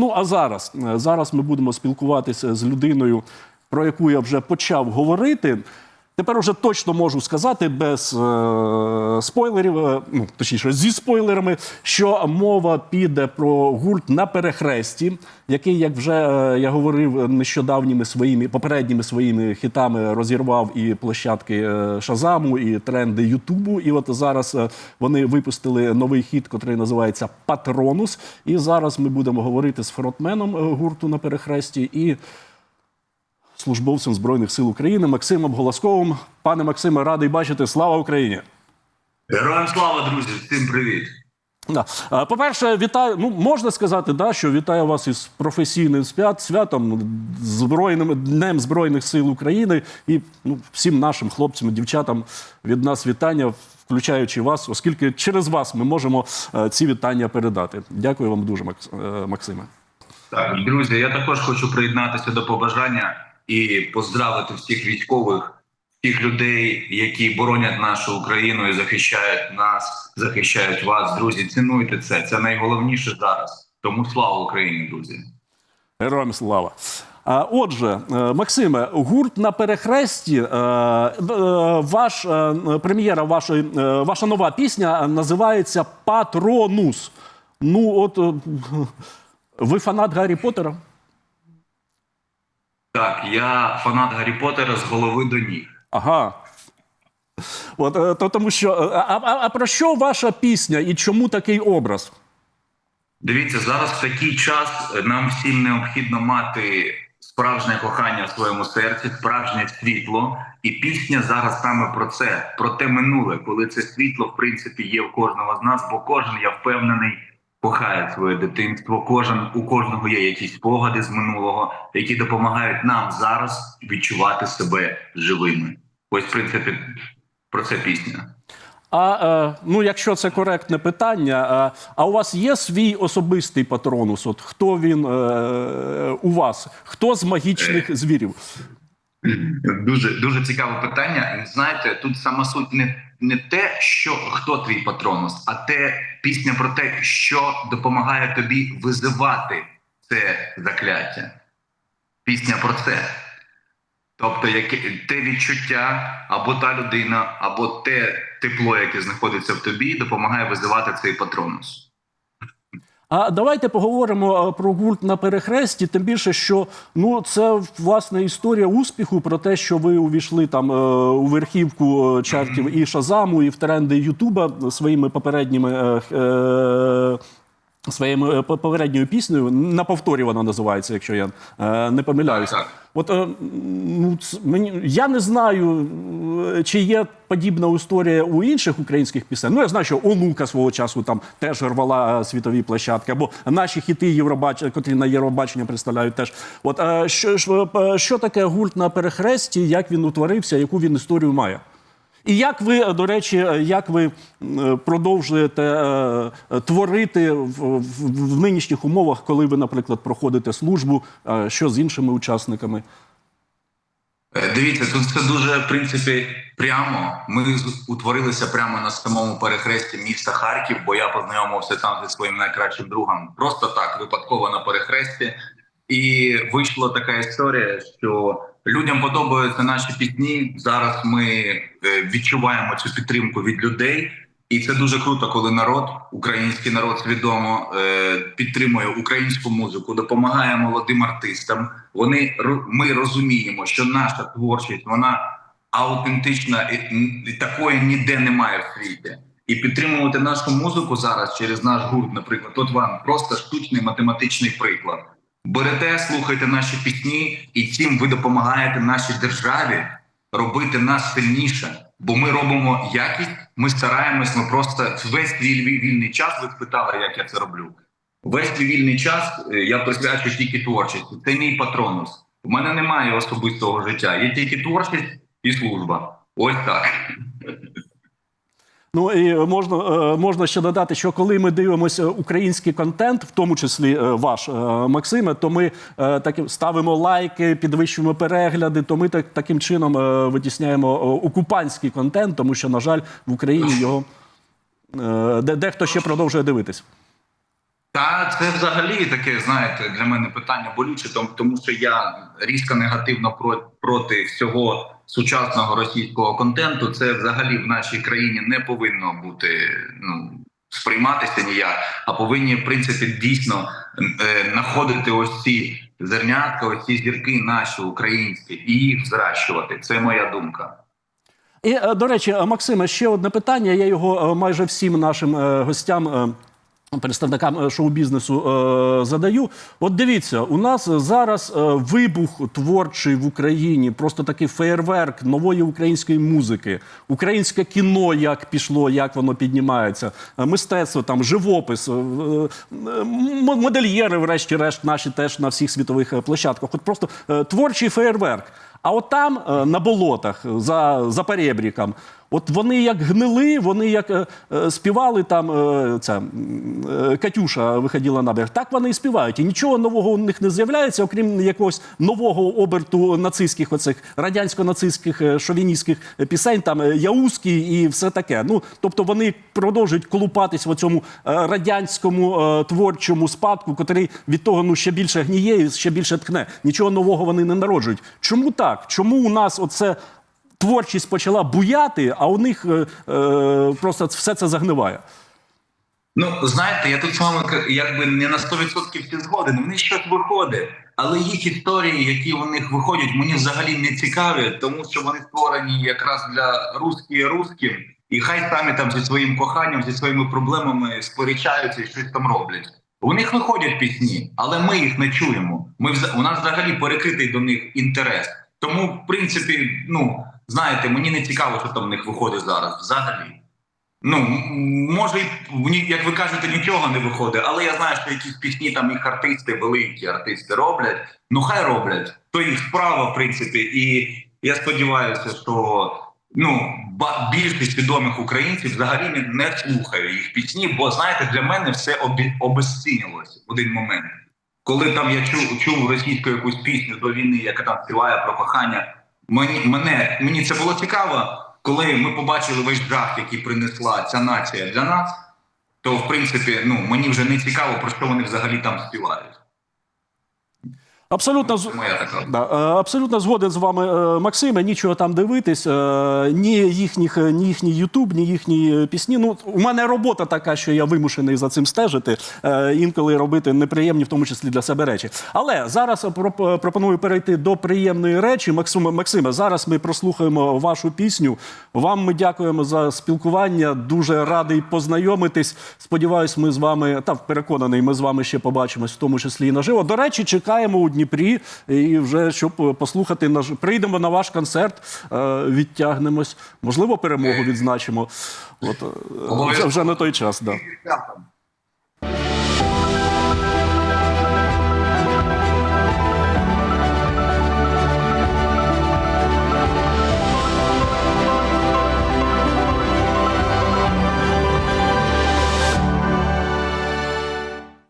Ну а зараз, е, зараз ми будемо спілкуватися з людиною, про яку я вже почав говорити. Тепер уже точно можу сказати без е, спойлерів, е, ну точніше зі спойлерами, що мова піде про гурт на перехресті, який, як вже е, я говорив, нещодавніми своїми попередніми своїми хітами розірвав і площадки е, Шазаму, і тренди Ютубу. І от зараз е, вони випустили новий хіт, який називається Патронус. І зараз ми будемо говорити з фронтменом е, гурту на перехресті і службовцем Збройних сил України Максимом Голосковим. Пане Максиме, радий бачити. Слава Україні! Героям слава, друзі! Всім привіт! Да. По-перше, вітаю. Ну можна сказати, да, що вітаю вас із професійним свят, святом збройним днем Збройних сил України і ну, всім нашим хлопцям і дівчатам від нас вітання, включаючи вас, оскільки через вас ми можемо е, ці вітання передати. Дякую вам дуже, е, Максиме. Так, друзі, я також хочу приєднатися до побажання і поздравити всіх військових, всіх людей, які боронять нашу Україну і захищають нас, захищають вас. Друзі, цінуйте це. Це найголовніше зараз. Тому слава Україні, друзі! Героям слава. Отже, е, Максиме, гурт на перехресті. е, е, Ваш прем'єра, вашої, ваша нова пісня називається Патронус. Ну, от ви фанат Гаррі Поттера? Так, я фанат Гаррі Поттера з голови до ніг. Ага. От, е, то, тому що, е, а, а, а про що ваша пісня і чому такий образ? Дивіться, зараз в такий час нам всім необхідно мати справжнє кохання в своєму серці, справжнє світло. І пісня зараз саме про це, про те минуле, коли це світло, в принципі, є в кожного з нас, бо кожен, я впевнений, кохає своє дитинство. Кожен у кожного є якісь спогади з минулого, які допомагають нам зараз відчувати себе живими. Ось, в принципі, про це пісня. А е, ну, якщо це коректне питання, е, а у вас є свій особистий патронус? От хто він е, у вас? Хто з магічних звірів? Дуже дуже цікаве питання. Знаєте, тут сама суть не, не те, що хто твій патронус, а те пісня про те, що допомагає тобі визивати це закляття. Пісня про це. Тобто, яке те відчуття, або та людина, або те тепло, яке знаходиться в тобі, допомагає визивати цей патронус. А давайте поговоримо е, про гурт на перехресті. Тим більше, що ну це власне історія успіху про те, що ви увійшли там е, у верхівку е, чартів і Шазаму, і в тренди Ютуба своїми попередніми. е, Своєю е, попередньою піснею на повторі вона називається, якщо я е, не помиляюся. От е, ну, мені я не знаю, чи є подібна історія у інших українських пісень. Ну я знаю, що Онука свого часу там теж рвала світові площадки, або наші хіти Євробачення, котрі на Євробачення представляють теж. От е, що, що, що таке гурт на перехресті, як він утворився, яку він історію має? І як ви, е, до речі, е, як ви е, продовжуєте творити в, нинішніх умовах, коли ви, наприклад, проходите службу, що з іншими учасниками? Дивіться, тут все дуже в принципі прямо. Ми утворилися прямо на самому перехресті міста Харків, бо я познайомився там зі своїм найкращим другом. Просто так, випадково на перехресті. І вийшла така історія, що людям подобаються наші пісні. Зараз ми е, відчуваємо цю підтримку від людей. І це дуже круто, коли народ, український народ свідомо е, підтримує українську музику, допомагає молодим артистам. Вони ми розуміємо, що наша творчість вона аутентична і такої ніде немає в світі. І підтримувати нашу музику зараз через наш гурт, наприклад, от вам просто штучний математичний приклад. Берете, слухайте наші пісні, і цим ви допомагаєте нашій державі робити нас сильніше. Бо ми робимо якість, ми стараємось, ми просто весь свій вільний час. Ви спитали, як я це роблю. Весь свій вільний час е, я присвячую тільки творчості. Це мій патронус. У мене немає особистого життя. Є тільки творчість і служба. Ось так. Ну і можна, е, можна ще додати, що коли ми дивимося український контент, в тому числі е, ваш е, Максиме, то ми е, таким ставимо лайки, підвищуємо перегляди. То ми так таким чином е, витісняємо е, окупантський контент, тому що, на жаль, в Україні його е, де, дехто ще продовжує дивитись. Та це взагалі таке, знаєте, для мене питання болюче, тому, що я різко негативно про, проти всього сучасного російського контенту. Це взагалі в нашій країні не повинно бути ну сприйматися ніяк, а повинні в принципі дійсно е, знаходити ось ці зернятка, ось ці зірки наші українські, і їх зращувати. Це моя думка. І, е, до речі, Максиме, ще одне питання. Я його е, майже всім нашим гостям. Представникам е, шоу-бізнесу е, задаю. От дивіться, у нас зараз е, вибух творчий в Україні, просто такий феєрверк нової української музики, українське кіно, як пішло, як воно піднімається, мистецтво, там живопис, е, модельєри, врешті-решт, наші теж на всіх світових площадках. От просто творчий феєрверк. А от там, е, на болотах, за, за перебріком, от вони як гнили, вони як е, е, співали там е, ця е, Катюша виходила на берег. Так вони і співають. І нічого нового у них не з'являється, окрім якогось нового оберту нацистських оцих радянсько-нацистських е, шовіністських е, пісень, там е, Яузький і все таке. Ну тобто вони продовжують колупатись в цьому радянському е, творчому спадку, котрий від того ну ще більше гніє і ще більше ткне. Нічого нового вони не народжують. Чому так? Чому у нас оце творчість почала буяти, а у них е, е, просто все це загниває? Ну, знаєте, я тут з вами якби не на 100% всі згоден. Них щось виходить, але їх історії, які у них виходять, мені взагалі не цікаві, тому що вони створені якраз для русські русським, і хай самі там зі своїм коханням, зі своїми проблемами сперечаються і щось там роблять. У них виходять пісні, але ми їх не чуємо. Ми у нас взагалі перекритий до них інтерес. Тому, в принципі, ну знаєте, мені не цікаво, що там в них виходить зараз. Взагалі. Ну, може, як ви кажете, нічого не виходить, але я знаю, що якісь пісні там їх артисти, великі артисти роблять. Ну, хай роблять. То їх справа, в принципі. І я сподіваюся, що ну, більшість відомих українців взагалі не, слухає їх пісні, бо знаєте, для мене все обезцінювалося в один момент. Коли там я чув, чув російську якусь пісню до війни, яка там співає про кохання, мені, мене, мені це було цікаво, коли ми побачили весь жах, який принесла ця нація для нас, то в принципі ну, мені вже не цікаво, про що вони взагалі там співають. Абсолютно з-. Да, е, абсолютно згоден з вами, е, Максиме. Нічого там дивитись. е, Ні їхніх, ні їхній Ютуб, ні їхні пісні. Ну, у мене робота така, що я вимушений за цим стежити. Інколи робити неприємні, в тому числі для себе речі. Але зараз проп- пропоную перейти до приємної речі. Максиме, Максиме, зараз ми прослухаємо вашу пісню. Вам ми дякуємо за спілкування. Дуже радий познайомитись. Сподіваюсь, ми з вами та переконаний, ми з вами ще побачимось, в тому числі і наживо. До речі, чекаємо у Дніпрі і вже щоб послухати наш прийдемо на ваш концерт, е, відтягнемось. Можливо, перемогу відзначимо. От е, вже на той час. Да.